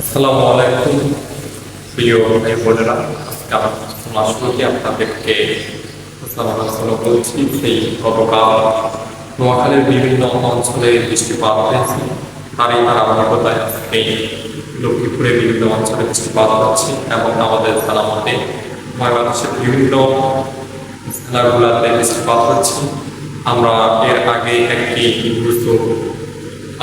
আসসালামু আলাইকুম। প্রিয় ভাই বোনেরা, আজকে আমার ক্লাস শুরুতে আপনাদেরকে আসসালামু বলছি, সেই গতকাল নোয়াখালীর বিভিন্ন অঞ্চলে বৃষ্টিপাত হয়েছে। তারই ধারাবাহিকতায় আজকে লক্ষ্মীপুরে বিভিন্ন অঞ্চলে বৃষ্টিপাত হচ্ছে এবং আমাদের জানামতে বাংলাদেশের বিভিন্ন জেলাগুলোতে বৃষ্টিপাত হচ্ছে। আমরা এর আগে একটি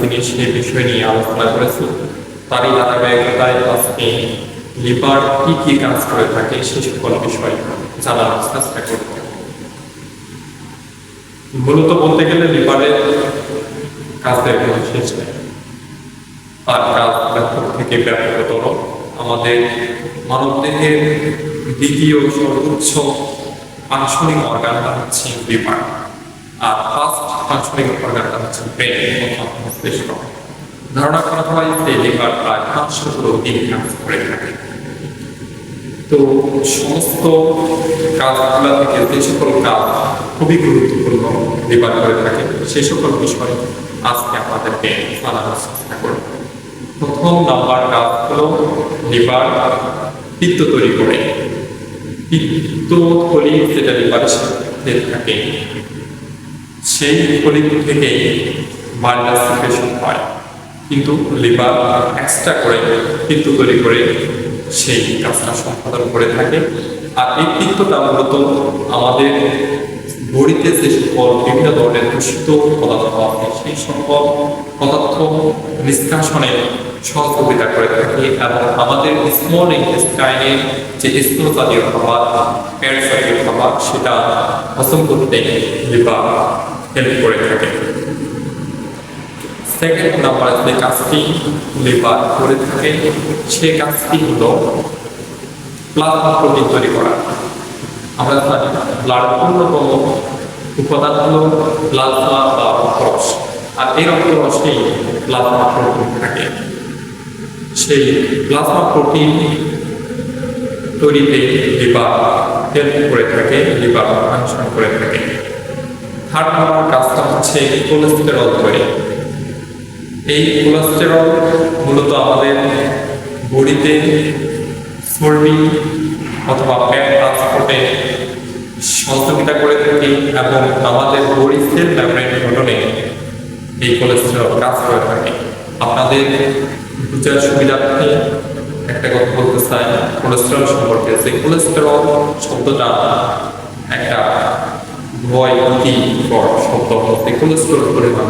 জিনিস বিষয় নিয়ে আলোচনা তারই ধারাবাহিকতায় আজকে কি কি কাজ করে থাকে সে সকল বিষয় জানার চেষ্টা করব। মূলত বলতে গেলে কাজের কোনো শেষ নেই। তার কাজ ব্যাপক থেকে ব্যাপকতর আমাদের মানবদেহের দ্বিতীয় সর্বোচ্চ ফাংশনিং অর্গানটা হচ্ছে আর ফাংশনিং অর্গানটা হচ্ছে ধারণা করা হয় যে প্রায় পাঁচশো কাজ করে থাকে। তো সমস্ত কাজগুলা থেকে যে সকল কাজ খুবই গুরুত্বপূর্ণ লিভার করে থাকে সেই সকল বিষয় আজকে আপনাদেরকে জানানোর চেষ্টা করব। প্রথম নাম্বার কাজ হলো লিভার পিত্ত তৈরি করে। পিত্ত থলি যেটা লিভারের সাথে থাকে। সেই থলি থেকে ভাইরাস সিক্রেশন হয়। কিন্তু লিভার এক্সট্রা করে, কিন্তু তৈরি করে সেই কাজটা সম্পাদন করে থাকে। আর এই পিত্তটা মূলত আমাদের বড়িতে যে সকল বিভিন্ন ধরনের দূষিত পদার্থ আছে, সেই সকল পদার্থ নিষ্কাশনে সহযোগিতা করে থাকে এবং আমাদের স্মল ইন্টেস্টাইনের যে স্থূল জাতীয় খাবার প্যাট খাবার, সেটা হজম করতে লিভার হেল্প করে থাকে। সেকেন্ড নাম্বার যে কাজটি লিভার করে থাকে, সে কাজটি হলো প্লাজমা প্রোটিন তৈরি করা। আমরা জানি ব্লাড অন্যতম উপাদান হল প্লাজমা বা রক্তরস আর এই রক্তরসেই প্লাজমা প্রোটিন থাকে। সেই প্লাজমা প্রোটিন তৈরিতে লিভার হেল্প করে থাকে লিভার ফাংশন করে থাকে। থার্ড নাম্বার কাজটা হচ্ছে কোলেস্টেরল তৈরি এই কোলেস্টেরল মূলত আমাদের বডিতে চর্বি অথবা ফ্যাট ট্রান্সপোর্টে সহযোগিতা করে থাকি এবং আমাদের বডি সেল মেমব্রেন গঠনে এই কোলেস্টেরল কাজ করে থাকে। আপনাদের বুঝার সুবিধার্থে একটা কথা বলতে চাই কোলেস্টেরল সম্পর্কে। যে কোলেস্টেরল শব্দটা একটা ভয় ভীতি শব্দ হচ্ছে কোলেস্টেরল পরিমাণ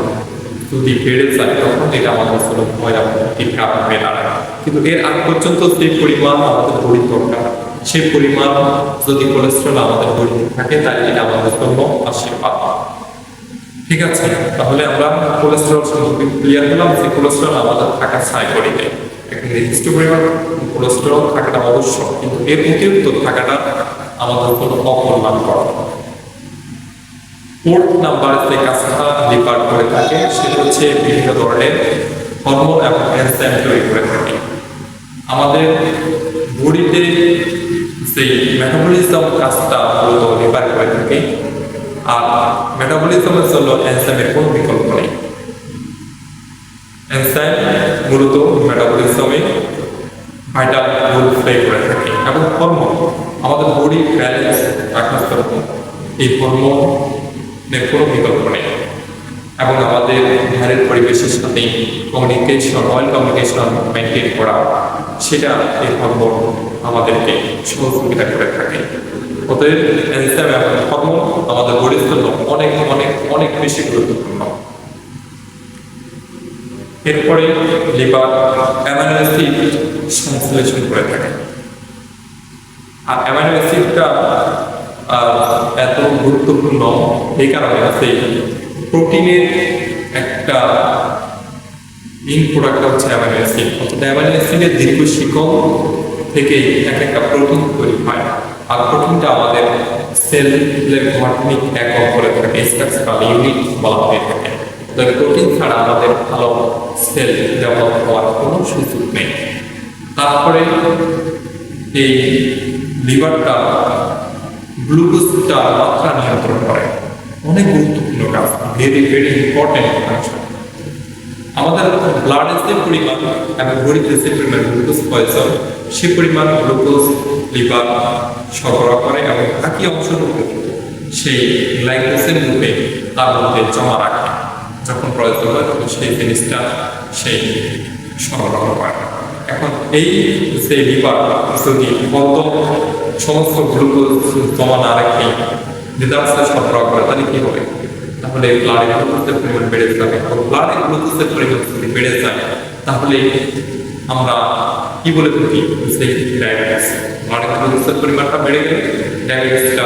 যদি বেড়ে যায়, তখন এটা আমাদের জন্য ভয় এবং ভীতির হয়ে দাঁড়ায়। কিন্তু এর আগ পর্যন্ত যে পরিমাণ আমাদের বড়ি দরকার সেই পরিমাণ যদি কোলেস্ট্রল আমাদের বডিতে থাকে, তাহলে এটা আমাদের জন্য আশীর্বাদ। ঠিক আছে, তাহলে আমরা কোলেস্ট্রল সম্পর্কে ক্লিয়ার হলাম যে কোলেস্ট্রল আমাদের থাকা চাই বডিতে একটা নির্দিষ্ট পরিমাণ কোলেস্ট্রল থাকাটা অবশ্যক, কিন্তু এর অতিরিক্ত থাকাটা আমাদের জন্য অকল্যাণকর। ফোর্থ নাম্বার যে কাজটা লিভার করে থাকে, সেটা হচ্ছে বিভিন্ন ধরনের হরমোন এবং এনজাইম তৈরি করে থাকে। আমাদের বডিতে যে মেটাবলিজম কাজটা মূলত লিভার করে থাকে, আর মেটাবলিজমের জন্য এনজাইমের কোনো বিকল্প নেই। এনজাইম মূলত মেটাবলিজমে ভাইটাল রোল প্লে করে থাকে, এবং হরমোন আমাদের বডি ব্যালেন্স রাখার জন্য এই হরমোন কোনো বিকল্প নেই এবং আমাদের ধারের পরিবেশের সাথে কমিউনিকেশন অয়েল কমিউনিকেশন মেনটেন করা, সেটা এই হরমোন আমাদেরকে সহযোগিতা করে থাকে। অতএব এনজাইম এবং হরমোন আমাদের বডির জন্য অনেক অনেক অনেক বেশি গুরুত্বপূর্ণ। এরপরে লিভার অ্যামাইনো সংশ্লেষণ করে থাকে। আর অ্যামাইনো অ্যাসিডটা এত গুরুত্বপূর্ণ এই কারণে আছে প্রোটিনের একটা মেইন প্রোডাক্টটা হচ্ছে অ্যামাইনো অ্যাসিড অর্থাৎ অ্যামাইনো অ্যাসিডের দীর্ঘ শিকল থেকে এক একটা প্রোটিন তৈরি হয়। আর প্রোটিনটা আমাদের সেলের ঘটনিক একক করে থাকে স্ট্রাকচারাল ইউনিট বলা হয়ে থাকে। তবে প্রোটিন ছাড়া আমাদের ভালো সেল ডেভেলপ হওয়ার কোনো সুযোগ নেই। তারপরে এই লিভারটা গ্লুকোজটার মাত্রা নিয়ন্ত্রণ করে। অনেক গুরুত্বপূর্ণ কাজ। ভেরি ভেরি ইম্পর্টেন্ট ফাংশন আমাদের ব্লাডের যে পরিমাণ এবং বডিতে যে পরিমাণ গ্লুকোজ প্রয়োজন সে পরিমাণ গ্লুকোজ লিভার সরবরাহ করে এবং বাকি অংশটুকু সেই গ্লাইকোজেন রূপে তার মধ্যে জমা রাখে। যখন প্রয়োজন হয়, তখন সেই জিনিসটা সেই সরবরাহ করে। এখন এই যে লিভার যদি বন্ধ সমস্ত গ্লুকোজ জমা না রেখে নিদার্সে সরবরাহ করে, তাহলে কি হবে? তাহলে ব্লাডে গ্লুকোজের পরিমাণ বেড়ে যাবে। ব্লাডে গ্লুকোজের পরিমাণ যদি বেড়ে যায়, তাহলে আমরা কি বলে থাকি? যে ডায়াবেটিস ব্লাডে গ্লুকোজের পরিমাণটা বেড়ে গেলে ডায়াবেটিসটা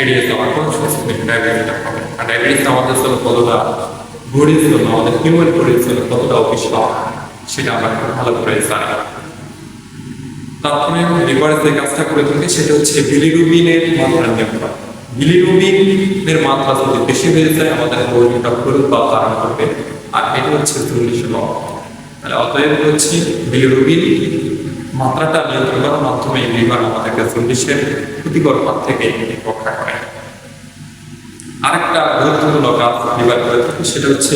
এড়িয়ে যাওয়ার কোনো নেই ডায়াবেটিসটা হবে। আর ডায়াবেটিস আমাদের জন্য কতটা বডির জন্য আমাদের হিউম্যান বডির জন্য কতটা অফিসিয়াল সেটা আমরা ভালো করে জানি। তারপরে লিভারের যে কাজটা করে থাকে, সেটা হচ্ছে বিলিরুবিনের মাত্রা নিয়ন্ত্রণ বিলিরুবিনের মাত্রা যদি বেশি হয়ে যায়, আমাদের হলুদ বা করবে আর এটা হচ্ছে চল্লিশ তাহলে অতএব হচ্ছে বিলিরুবিন মাত্রাটা নিয়ন্ত্রণ করার মাধ্যমে লিভার আমাদেরকে ক্ষতিকর হাত থেকে রক্ষা করে। আরেকটা গুরুত্বপূর্ণ কাজ লিভার করে থাকে, সেটা হচ্ছে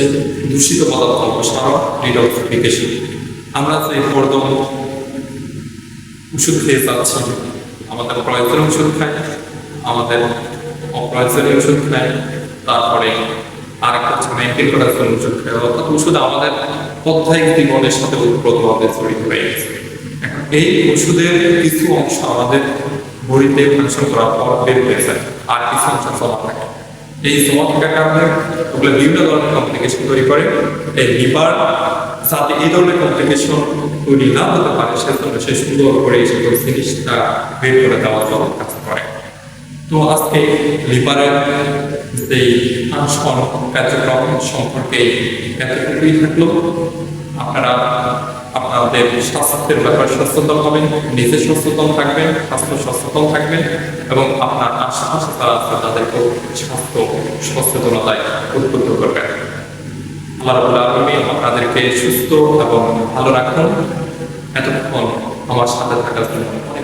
দূষিত পদার্থ অপসারণ ডিটক্সিফিকেশন আমরা যে হরদম ওষুধ খেয়ে যাচ্ছি আমাদের প্রয়োজনীয় ওষুধ খায়, আমাদের অপ্রয়োজনীয় ওষুধ খাই তারপরে আরেকটা হচ্ছে মেনটেন করার ওষুধ খায়। অর্থাৎ ওষুধ আমাদের অধ্যায়িক জীবনের সাথে ওতপ্রোতভাবে জড়িত হয়ে গেছে। এই ওষুধের কিছু অংশ আমাদের বডিতে ফাংশন করার পর বের হয়ে যায়, আর কিছু অংশ জমা থাকে। এই জমা থাকার কারণে ওগুলো বিভিন্ন ধরনের কমপ্লিকেশন তৈরি করে। এই লিভার সাথে এই ধরনের কমপ্লিকেশন তৈরি না, হতে পারে সেজন্য সে সুন্দর করে বের করে দেওয়ার জন্য কাজ করে। তো আজকে কার্যক্রম সম্পর্কে এতটুকুই থাকল। আপনারা আপনাদের স্বাস্থ্যের ব্যাপারে সচেতন হবেন, নিজে সচেতন থাকবেন, স্বাস্থ্য সচেতন থাকবেন এবং আপনার আশেপাশে যারা আছে তাদেরকেও স্বাস্থ্য সচেতনতায় উদ্বুদ্ধ করবেন। আল্লাহ সুস্থ এবং ভালো রাখুন। এতক্ষণ আমার সাথে থাকার জন্য।